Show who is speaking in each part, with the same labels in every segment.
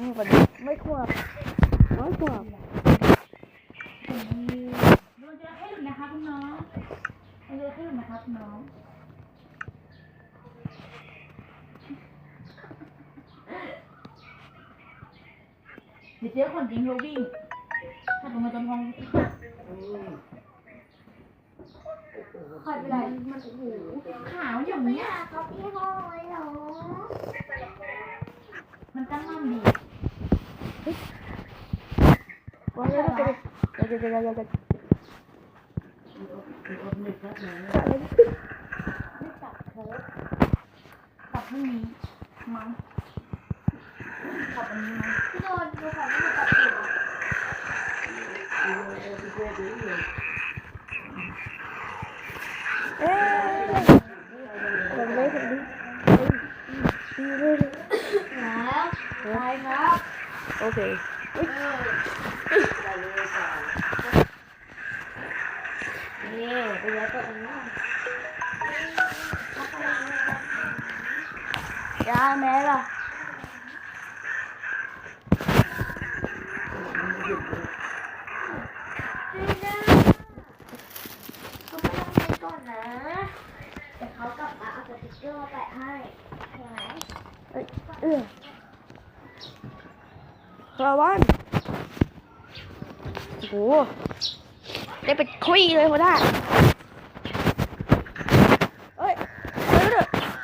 Speaker 1: อืมกว่าไม่ขวบไม่ขวบ
Speaker 2: โดนจระเข้หลุดนะคะคุณน้องโดนจระเข้หลุดนะคะคุณน้องเดี๋ยวเจอคนจริงเขาวิ่งถ้าตรงมาจนทองคอยไปเลยมันโอ้โหขาวอย่างเนี้ย
Speaker 3: เขาพี่ห้องไว้เหรอ
Speaker 2: มันตั้งมั่นดี
Speaker 1: ว่าเดี๋ยวเดี๋ยวเดี๋ยวเดี๋ยวเดี๋ยวเดี๋ยว
Speaker 2: ไม่มีมั้งจับอันนี้มั้ง
Speaker 3: พี่โดนดูของที่ตัดติด
Speaker 1: เอ๊ะผมไม่ผมไม่ดีเลย
Speaker 3: แล้วไปครับ
Speaker 1: โอเค
Speaker 3: นี่ไปย้าย ตัวเองนะ
Speaker 1: ยาแม่ล่ะ
Speaker 3: พี่นะเขาไปทำงานก่อนนะเดี๋ยวเขากลับมาเอาสติ๊กเกอร์มาแปะให้ใช่ไหม
Speaker 1: เอ้ยเออคาวันโอ้โหได้เป็นคุยเลยหัวหน้าเฮ้ยเฮ้ย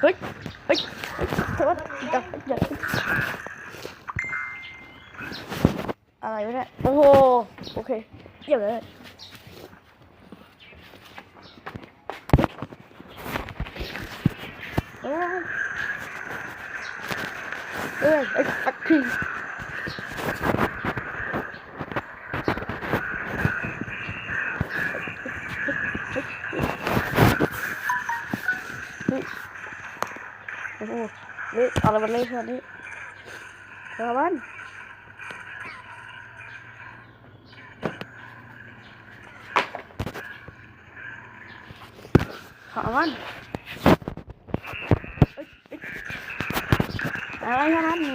Speaker 1: เฮ้ยเฮ้ยเฮ้ยเฮ้ยเดี๋ยวเดี๋ยวอะไรวะเนี่ยโอ้โหโอเคเยี่ยมเลยเอ้ยเอ้ยไอ้ปักคิ งเฮ้โอ้โหนี่เอาอะไรมาเล่นคนนี้เดี๋ยวมันขามันอะไรขนาดนี้